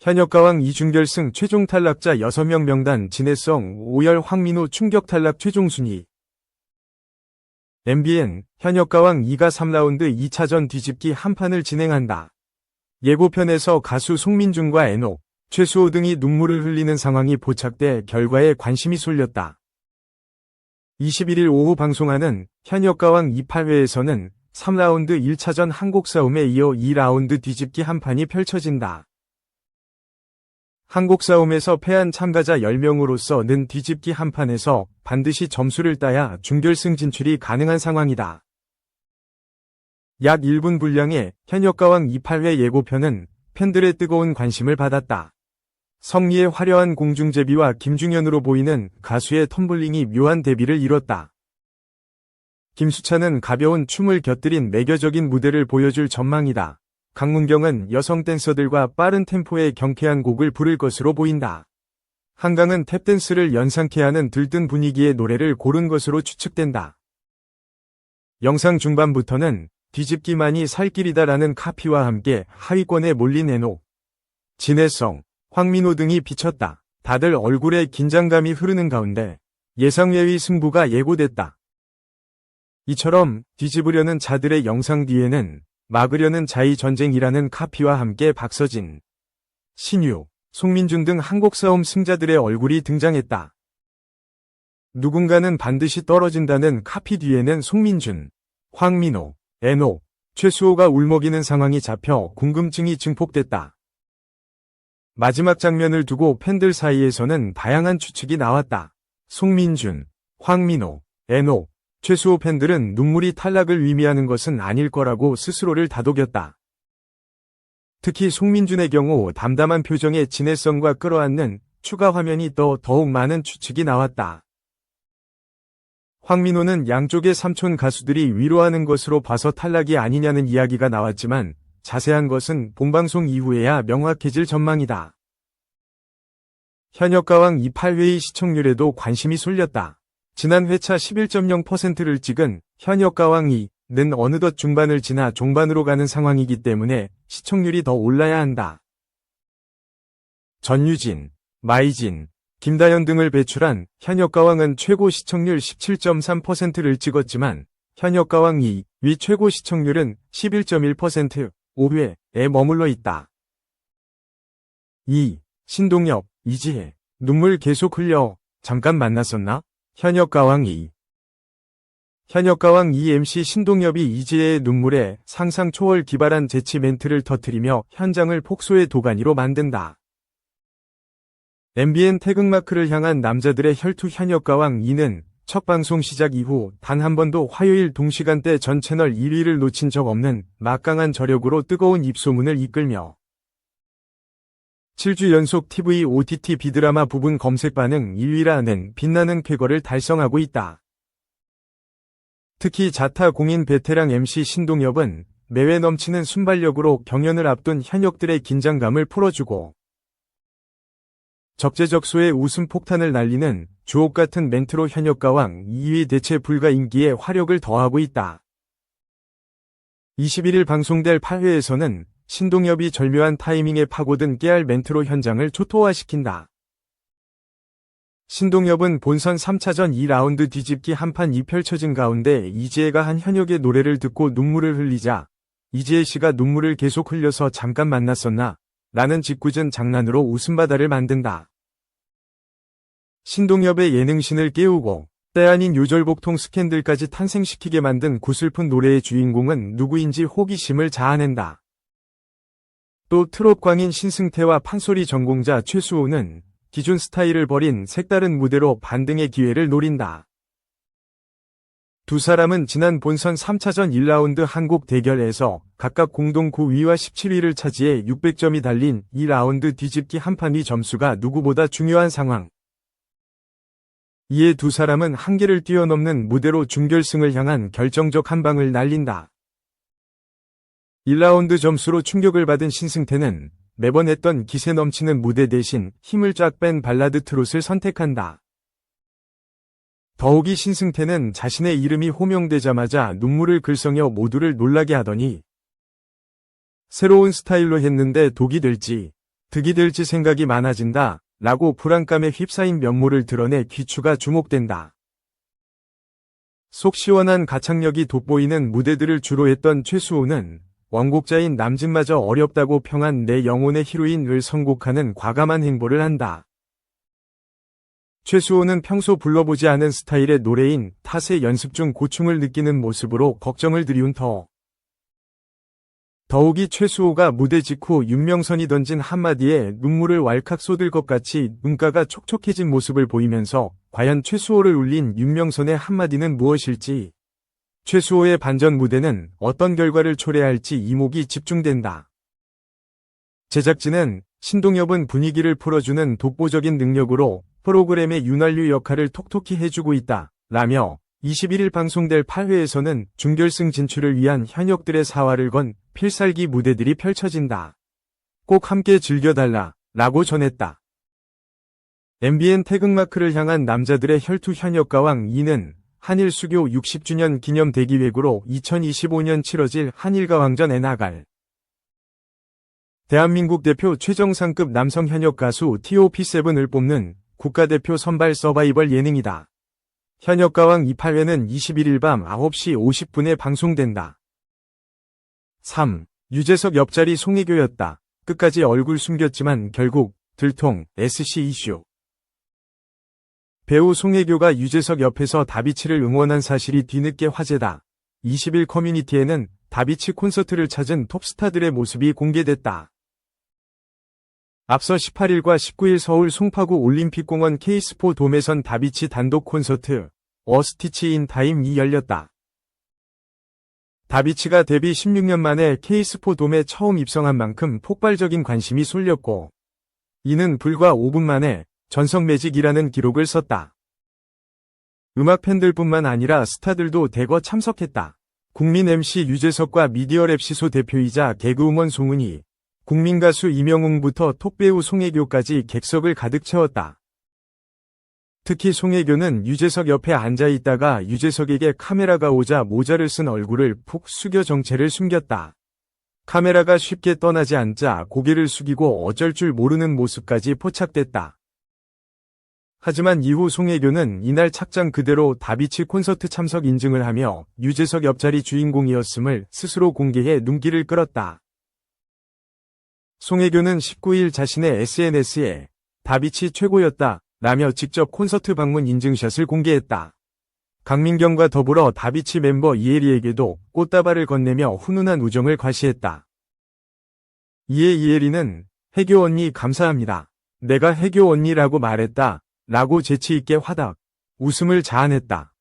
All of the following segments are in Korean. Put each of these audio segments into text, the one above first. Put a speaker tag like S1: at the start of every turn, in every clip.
S1: 현역가왕 이준결승 최종 탈락자 6명 명단 진해성 오열 황민호 충격 탈락 최종 순위 MBN 현역가왕 2가 3라운드 2차전 뒤집기 한 판을 진행한다. 예고편에서 가수 송민준과 애녹, 최수호 등이 눈물을 흘리는 상황이 포착돼 결과에 관심이 쏠렸다. 21일 오후 방송하는 현역가왕 28회에서는 3라운드 1차전 한곡 싸움에 이어 2라운드 뒤집기 한 판이 펼쳐진다. 한곡 싸움에서 패한 참가자 10명으로서 는 뒤집기 한 판에서 반드시 점수를 따야 준결승 진출이 가능한 상황이다. 약 1분 분량의 현역가왕 28회 예고편은 팬들의 뜨거운 관심을 받았다. 성리의 화려한 공중제비와 김중현으로 보이는 가수의 텀블링이 묘한 데뷔를 이뤘다. 김수찬은 가벼운 춤을 곁들인 매겨적인 무대를 보여줄 전망이다. 강문경은 여성 댄서들과 빠른 템포의 경쾌한 곡을 부를 것으로 보인다. 한강은 탭댄스를 연상케 하는 들뜬 분위기의 노래를 고른 것으로 추측된다. 영상 중반부터는 뒤집기만이 살 길이다라는 카피와 함께 하위권에 몰린 애노, 진해성, 황민호 등이 비쳤다. 다들 얼굴에 긴장감이 흐르는 가운데 예상외의 승부가 예고됐다. 이처럼 뒤집으려는 자들의 영상 뒤에는 막으려는 자의 전쟁이라는 카피와 함께 박서진, 신유, 송민준 등 한국 싸움 승자들의 얼굴이 등장했다. 누군가는 반드시 떨어진다는 카피 뒤에는 송민준, 황민호, 애노, 최수호가 울먹이는 상황이 잡혀 궁금증이 증폭됐다. 마지막 장면을 두고 팬들 사이에서는 다양한 추측이 나왔다. 송민준, 황민호, 애노, 최수호 팬들은 눈물이 탈락을 의미하는 것은 아닐 거라고 스스로를 다독였다. 특히 송민준의 경우 담담한 표정의 진해성과 끌어안는 추가 화면이 더 더욱 많은 추측이 나왔다. 황민호는 양쪽의 삼촌 가수들이 위로하는 것으로 봐서 탈락이 아니냐는 이야기가 나왔지만 자세한 것은 본방송 이후에야 명확해질 전망이다. 현역 가왕 28회의 시청률에도 관심이 쏠렸다. 지난 회차 11.0%를 찍은 현역 가왕 2는 어느덧 중반을 지나 종반으로 가는 상황이기 때문에 시청률이 더 올라야 한다. 전유진, 마이진, 김다연 등을 배출한 현역 가왕은 최고 시청률 17.3%를 찍었지만 현역 가왕 2위 최고 시청률은 11.1% 5회에 머물러 있다. 2. 신동엽, 이지혜, 눈물 계속 흘려, 잠깐 만났었나? 현역가왕 2. 현역가왕 2 MC 신동엽이 이지혜의 눈물에 상상 초월 기발한 재치 멘트를 터뜨리며 현장을 폭소의 도가니로 만든다. MBN 태극마크를 향한 남자들의 혈투 현역가왕 2는 첫 방송 시작 이후 단 한 번도 화요일 동시간대 전 채널 1위를 놓친 적 없는 막강한 저력으로 뜨거운 입소문을 이끌며 7주 연속 TV OTT 비드라마 부분 검색 반응 1위라는 빛나는 쾌거를 달성하고 있다. 특히 자타 공인 베테랑 MC 신동엽은 매회 넘치는 순발력으로 경연을 앞둔 현역들의 긴장감을 풀어주고 적재적소의 웃음 폭탄을 날리는 주옥 같은 멘트로 현역가왕 2위 대체 불가 인기에 화력을 더하고 있다. 21일 방송될 8회에서는 신동엽이 절묘한 타이밍에 파고든 깨알 멘트로 현장을 초토화시킨다. 신동엽은 본선 3차전 2라운드 뒤집기 한 판이 펼쳐진 가운데 이지혜가 한 현역의 노래를 듣고 눈물을 흘리자 이지혜 씨가 눈물을 계속 흘려서 잠깐 만났었나 라는 짓궂은 장난으로 웃음바다를 만든다. 신동엽의 예능신을 깨우고 때 아닌 요절복통 스캔들까지 탄생시키게 만든 구슬픈 노래의 주인공은 누구인지 호기심을 자아낸다. 또 트롯 광인 신승태와 판소리 전공자 최수호는 기존 스타일을 버린 색다른 무대로 반등의 기회를 노린다. 두 사람은 지난 본선 3차전 1라운드 한국 대결에서 각각 공동 9위와 17위를 차지해 600점이 달린 2라운드 뒤집기 한 판위 점수가 누구보다 중요한 상황. 이에 두 사람은 한계를 뛰어넘는 무대로 준결승을 향한 결정적 한 방을 날린다. 1라운드 점수로 충격을 받은 신승태는 매번 했던 기세 넘치는 무대 대신 힘을 쫙 뺀 발라드 트롯을 선택한다. 더욱이 신승태는 자신의 이름이 호명되자마자 눈물을 글썽여 모두를 놀라게 하더니 새로운 스타일로 했는데 독이 될지 득이 될지 생각이 많아진다. 라고 불안감에 휩싸인 면모를 드러내 귀추가 주목된다. 속 시원한 가창력이 돋보이는 무대들을 주로 했던 최수호는 원곡자인 남진마저 어렵다고 평한 내 영혼의 히로인을 선곡하는 과감한 행보를 한다. 최수호는 평소 불러보지 않은 스타일의 노래인 탓의 연습 중 고충을 느끼는 모습으로 걱정을 들이운 터. 더욱이 최수호가 무대 직후 윤명선이 던진 한마디에 눈물을 왈칵 쏟을 것 같이 눈가가 촉촉해진 모습을 보이면서 과연 최수호를 울린 윤명선의 한마디는 무엇일지 최수호의 반전 무대는 어떤 결과를 초래할지 이목이 집중된다. 제작진은 신동엽은 분위기를 풀어주는 독보적인 능력으로 프로그램의 윤활유 역할을 톡톡히 해주고 있다. 라며 21일 방송될 8회에서는 준결승 진출을 위한 현역들의 사활을 건 필살기 무대들이 펼쳐진다. 꼭 함께 즐겨달라. 라고 전했다. MBN 태극마크를 향한 남자들의 혈투 현역 가왕 2는 한일 수교 60주년 기념 대기획으로 2025년 치러질 한일가 왕전에 나갈 대한민국 대표 최정상급 남성 현역 가수 TOP7을 뽑는 국가대표 선발 서바이벌 예능이다. 현역가왕 28회는 21일 밤 9시 50분에 방송된다. 3. 유재석 옆자리 송혜교였다. 끝까지 얼굴 숨겼지만 결국 들통 SC 이슈. 배우 송혜교가 유재석 옆에서 다비치를 응원한 사실이 뒤늦게 화제다. 20일 커뮤니티에는 다비치 콘서트를 찾은 톱스타들의 모습이 공개됐다. 앞서 18일과 19일 서울 송파구 올림픽공원 K스포 돔에선 다비치 단독 콘서트 어스티치 인 타임이 열렸다. 다비치가 데뷔 16년 만에 K스포 돔에 처음 입성한 만큼 폭발적인 관심이 쏠렸고 이는 불과 5분 만에 전성 매직이라는 기록을 썼다. 음악 팬들뿐만 아니라 스타들도 대거 참석했다. 국민 MC 유재석과 미디어랩 시소 대표이자 개그우먼 송은이, 국민 가수 이명웅부터 톱배우 송혜교까지 객석을 가득 채웠다. 특히 송혜교는 유재석 옆에 앉아 있다가 유재석에게 카메라가 오자 모자를 쓴 얼굴을 푹 숙여 정체를 숨겼다. 카메라가 쉽게 떠나지 않자 고개를 숙이고 어쩔 줄 모르는 모습까지 포착됐다. 하지만 이후 송혜교는 이날 착장 그대로 다비치 콘서트 참석 인증을 하며 유재석 옆자리 주인공이었음을 스스로 공개해 눈길을 끌었다. 송혜교는 19일 자신의 SNS에 다비치 최고였다 라며 직접 콘서트 방문 인증샷을 공개했다. 강민경과 더불어 다비치 멤버 이혜리에게도 꽃다발을 건네며 훈훈한 우정을 과시했다. 이에 이혜리는 해교 언니 감사합니다. 내가 해교 언니라고 말했다. 라고 재치있게 화답, 웃음을 자아냈다.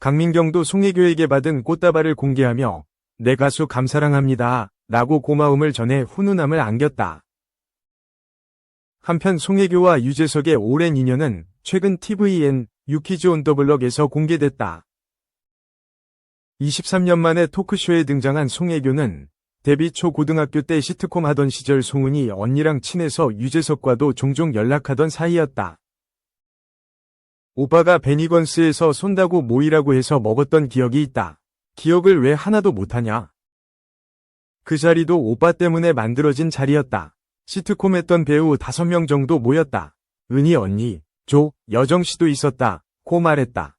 S1: 강민경도 송혜교에게 받은 꽃다발을 공개하며 내 가수 감사랑합니다. 라고 고마움을 전해 훈훈함을 안겼다. 한편 송혜교와 유재석의 오랜 인연은 최근 TVN 유키즈 온 더블럭에서 공개됐다. 23년 만에 토크쇼에 등장한 송혜교는 데뷔 초 고등학교 때 시트콤 하던 시절 송은이 언니랑 친해서 유재석과도 종종 연락하던 사이였다. 오빠가 베니건스에서 손다고 모이라고 해서 먹었던 기억이 있다. 기억을 왜 하나도 못하냐? 그 자리도 오빠 때문에 만들어진 자리였다. 시트콤 했던 배우 5명 정도 모였다. 은희 언니, 조, 여정 씨도 있었다. 고 말했다.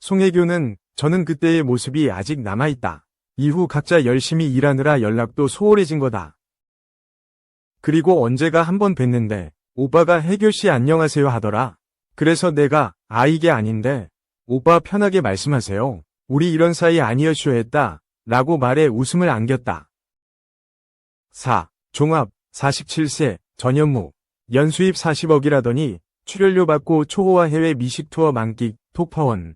S1: 송혜교는 저는 그때의 모습이 아직 남아있다. 이후 각자 열심히 일하느라 연락도 소홀해진 거다. 그리고 언제가 한 번 뵀는데 오빠가 혜교 씨 안녕하세요 하더라. 그래서 내가 아 이게 아닌데 오빠 편하게 말씀하세요. 우리 이런 사이 아니었쇼 했다. 라고 말해 웃음을 안겼다. 4. 종합 47세 전현무 연수입 40억이라더니 출연료 받고 초호화 해외 미식 투어 만끽 톡파원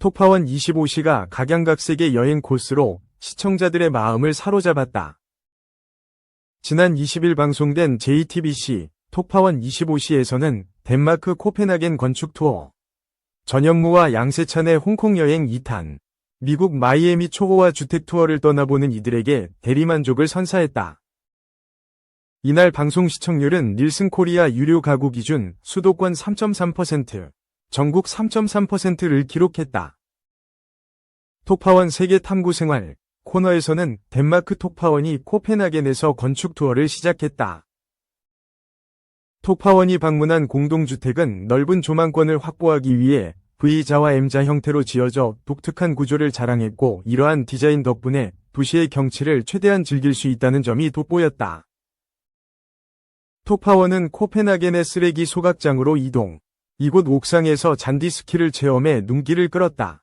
S1: 톡파원 25시가 각양각색의 여행 코스로 시청자들의 마음을 사로잡았다. 지난 20일 방송된 JTBC 톡파원 25시에서는 덴마크 코펜하겐 건축 투어, 전현무와 양세찬의 홍콩 여행 2탄, 미국 마이애미 초호화 주택 투어를 떠나보는 이들에게 대리만족을 선사했다. 이날 방송 시청률은 닐슨 코리아 유료 가구 기준 수도권 3.3%, 전국 3.3%를 기록했다. 톡파원 세계 탐구 생활, 코너에서는 덴마크 톡파원이 코펜하겐에서 건축 투어를 시작했다. 톡파원이 방문한 공동주택은 넓은 조망권을 확보하기 위해 V자와 M자 형태로 지어져 독특한 구조를 자랑했고 이러한 디자인 덕분에 도시의 경치를 최대한 즐길 수 있다는 점이 돋보였다. 톡파원은 코펜하겐의 쓰레기 소각장으로 이동. 이곳 옥상에서 잔디 스키를 체험해 눈길을 끌었다.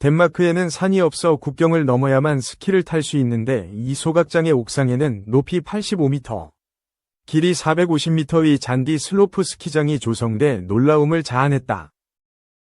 S1: 덴마크에는 산이 없어 국경을 넘어야만 스키를 탈 수 있는데 이 소각장의 옥상에는 높이 85m, 길이 450m의 잔디 슬로프 스키장이 조성돼 놀라움을 자아냈다.